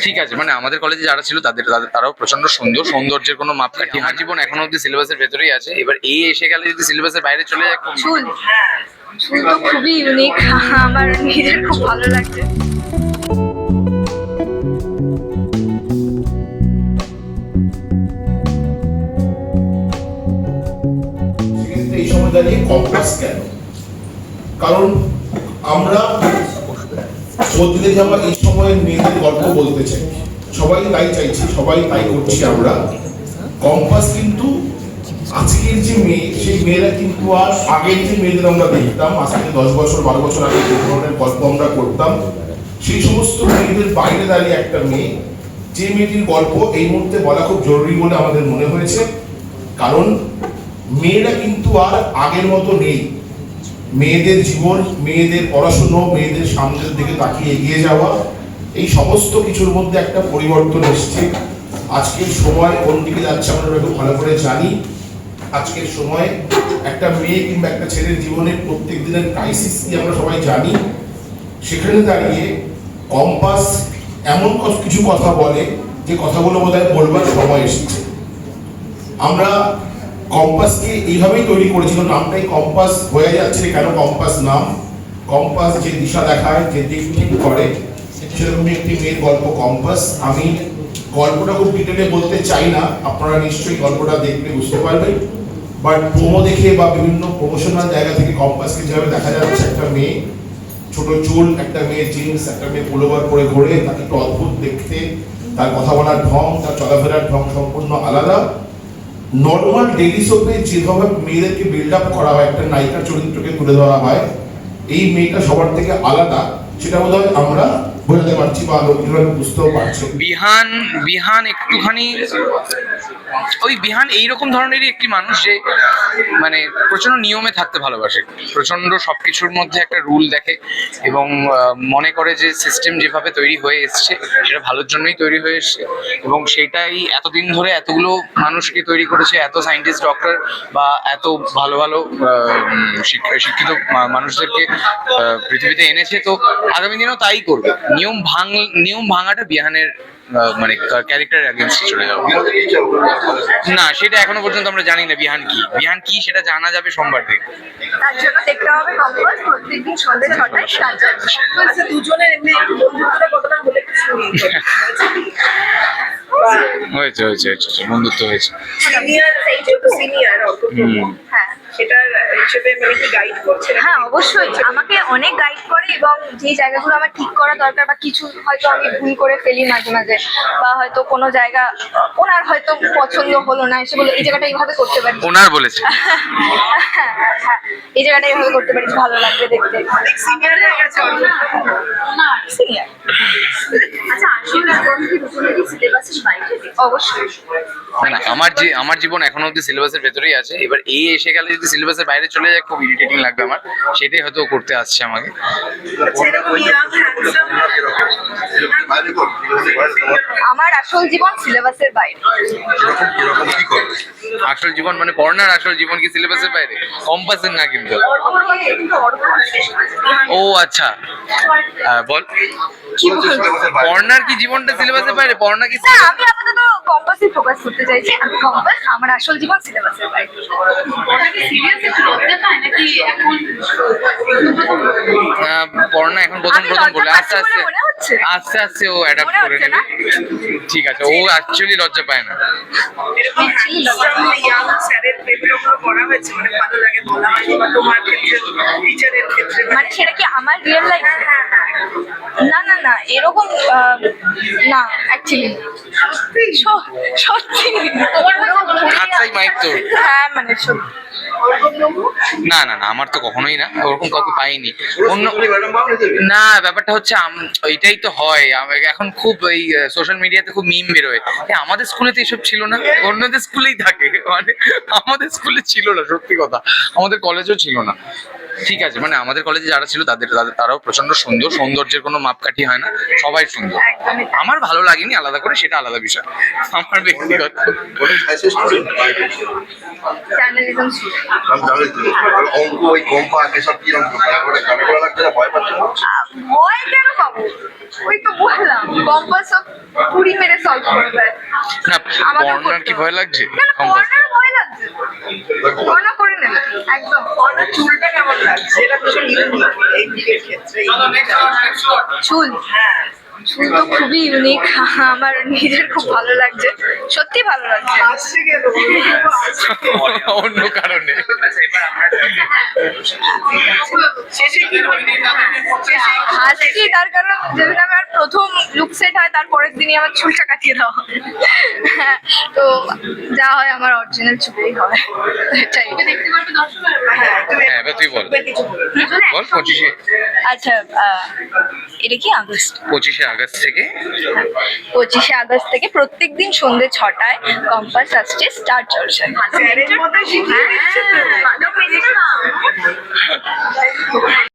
ঠিক আছে মানে আমাদের কলেজে যারা ছিল তাদের তাদের- তারাও প্রচণ্ড সুন্দর সৌন্দর্যের কোনো মাপকাঠি আমার জীবন এখনও অব্দি সিলেবাসের ভেতরেই আছে। এবার এই এসে গেলে যদি সিলেবাসের বাইরে চলে যায় চুল তো খুবই ইউনিক আমার নিজের খুব ভালো লাগছে। এই সময় দাঁড়িয়ে কম্পাস কেন? কারণ আমরা বদলে যাওয়া এই সময়ের মেয়েদের গল্প বলতে চাই। সবাই তাই চাইছি, সবাই তাই করছি আমরা। কম্পাস কিন্তু আজকের যে মেয়ে, সেই মেয়েরা কিন্তু আর আগের যে মেয়েদের আমরা দেখতাম আজ থেকে দশ বছর, বারো বছর আগে যে ধরনের গল্প আমরা করতাম, সেই সমস্ত মেয়েদের বাইরে দাঁড়িয়ে একটা মেয়ে, যে মেয়েটির গল্প এই মুহূর্তে বলা খুব জরুরি বলে আমাদের মনে হয়েছে। কারণ মেয়েরা কিন্তু আর আগের মতো নেই। মেয়েদের জীবন, মেয়েদের পড়াশুনো, মেয়েদের সামনের দিকে তাকিয়ে এগিয়ে যাওয়া, এই সমস্ত কিছুর মধ্যে একটা পরিবর্তন এসছে। আজকের সময় কোন দিকে যাচ্ছে আমরা একটু ভালো করে জানি। আজকের সময় একটা মেয়ে কিংবা একটা ছেলের জীবনের প্রত্যেক দিনের ক্রাইসিস কি আমরা সবাই জানি। সেখানে দাঁড়িয়ে কম্পাস এমন কিছু কথা বলে, যে কথাগুলো বোধহয় বলবার সময় এসেছে। আমরা কম্পাসকে এইভাবেই তৈরি করেছিল, নামটাই কম্পাস হয়ে যাচ্ছে কেন কম্পাস নাম? কম্পাস যে দিশা দেখায়, যে দিক ঠিক করে, সেরকমই একটি মেয়ের গল্প কম্পাস আমি গল্পটা খুব ডিটেলে বলতে চাই না, আপনারা নিশ্চয়ই গল্পটা দেখলে বুঝতে পারবেন। বাট প্রোমো দেখে বা বিভিন্ন প্রমোশনাল জায়গা থেকে কম্পাসকে যেভাবে দেখা যাচ্ছে, একটা মেয়ে, ছোট চুল, একটা মেয়ে জিন্স একটা মেয়ে পুলোভার পরে ঘোরে, তাকে একটু অদ্ভুত দেখতে, তার কথা বলার ঢং, তার চলাফেরার ঢং সম্পূর্ণ আলাদা। নর্মাল ডেলি সোপে যেভাবে মেয়েদেরকে বিল্ড আপ করা হয়, একটা নায়িকার চরিত্রকে তুলে ধরা হয়, এই মেয়েটা সবার থেকে আলাদা। সেটা বোধ আমরা বোঝাতে পারছি বা লোকজন বুঝতেও পারছে। বিহান বিহান একটুখানি, ওই বিহান এইরকম ধরনেরই একটি মানুষ যে মানে প্রচণ্ড নিয়মে থাকতে ভালোবাসে। প্রচণ্ড সবকিছুর মধ্যে একটা রুল দেখে এবং মনে করে যে সিস্টেম যেভাবে তৈরি হয়ে এসছে, সেটা ভালোর জন্যই তৈরি হয়ে এসছে এবং সেটাই এতদিন ধরে এতগুলো মানুষকে তৈরি করেছে, এত সায়েন্টিস্ট ডক্টর বা এত ভালো ভালো শিক্ষিত মানুষদেরকে পৃথিবীতে এনেছে, তো আগামী দিনেও তাই করবে। নিয়ম ভাঙ নিয়ম ভাঙাটা বিহানের মানে ক্যারেক্টার এগেনস্টে চলে যাবে না সেটা এখনও পর্যন্ত আমরা জানি না বিহান কি। বিহান কি সেটা জানা যাবে সোমবার থেকে তার জন্য দেখতে হবে কম্পাস প্রত্যেকদিন সন্ধ্যে ছটায় সাত দুজনের এমনি বন্ধুত্বটা কতটা হলে হয়েছে? হয়েছে হয়েছে বন্ধুত্ব হয়েছে। Senior senior. হ্যাঁ সেটার হিসেবে মানে কি গাইড করছে হ্যাঁ অবশ্যই। আমাকে অনেক গাইড করে এবং যে জায়গাগুলো আমার ঠিক করা দরকার বা কিছু হয়তো আমি ভুল করে ফেলি মাঝে মাঝে বা হয়তো কোনো জায়গা ওনার হয়তো পছন্দ হলো না এসে বলে এই জায়গাটা এইভাবে করতে পারি ওনার বলেছে। হ্যাঁ, হ্যাঁ, এই জায়গাটা এইভাবে করতে পারি ভালো লাগবে দেখতে। সিনিয়র হয়ে গেছে সিনিয়র আচ্ছা আসলে এখন সিলেবাসের বাইরে? অবশ্যই। না না আমার যে আমার জীবন এখনও অব্দি সিলেবাসের ভেতরেই আছে। এবার এই এসে গেলে যদি সিলেবাসের বাইরে চলে যায় খুব ইরিটেটিং লাগবে আমার। সেটাই হয়তো করতে আসছে আমাকে। আমার আসল জীবন সিলেবাসের বাইরে। আসল জীবন মানে পড়নার আসল জীবন কি সিলেবাসের বাইরে? কম্পাসের না কিন্তু। ও আচ্ছা। বল। পড়নার কি জীবনটা সিলেবাসের বাইরে? পড়না কি আমি আপাতত কম্পাসে ফোকাস করতে চাইছি। আমি কম্পাস আমার আসল জীবন সিলেবাসের বাইরে সিরিয়াস একটু লজ্জা পায় নাকি এখন আহ, পড়না এখন প্রথম প্রথম বলে। আস্তে আস্তে? আস্তে আস্তে ও অ্যাডাপ্ট করে নেবে। না? ঠিক আছে ও অ্যাকচুয়ালি লজ্জা পায় না। মানে হয় মানে সেটা কি আমার রিয়েল লাইফ না না না এরকম না অ্যাকচুয়ালি সত্যি? তোমার হাতটাই মাইক তোর। হ্যাঁ মানে সত্যি না না না আমার তো কখনোই না ওরকম কাউকে পাইনি। অন্য না ব্যাপারটা হচ্ছে আম- এটাই তো হয়। আম- এখন খুব এই সোশ্যাল মিডিয়াতে খুব মিম বেরোয় আমাদের স্কুলে তো এসব ছিল না অন্যদের স্কুলেই থাকে। মানে আমাদের স্কুলে ছিল না সত্যি কথা। আমাদের কলেজেও ছিল না। ঠিক আছে মানে আমাদের কলেজে যারা ছিল তাদের তাদের- তারাও প্রচণ্ড সুন্দর সৌন্দর্যের কোনো মাপকাঠি হয় না সবাই সুন্দর। আমার ভালো লাগেনি আলাদা করে সেটা আলাদা বিষয়। আমার ব্যক্তিগত। না কি ভয় লাগছে? ভয় একদম কর্নার চুলটা কেমন লাগছে? এটা ভীষণ ইউনিক এই দিকের ক্ষেত্রে চুল হ্যাঁ। চুল তো খুবই ইউনিক আমার নিজের খুব ভালো লাগছে সত্যি ভালো লাগছে। আসছে কেন? অন্য কারণে। হাসছি তার কারণ? যেদিন আমার প্রথম লুক সেট হয় তারপরের দিনই আমার চুলটা কাটিয়ে দেওয়া হয়। তো যা হয় আমার অরিজিনাল চুলেই হয়। এটাই। দেখতে পারবে দর্শকরা হ্যাঁ হ্যাঁ তুই বল। বল। পঁচিশে। আচ্ছা এটা কি আগস্ট? পঁচিশে আগস্ট থেকে। পঁচিশে আগস্ট থেকে প্রত্যেক দিন সন্ধ্যে ছটায় কম্পাস আসছে স্টার জলসায়। ভালো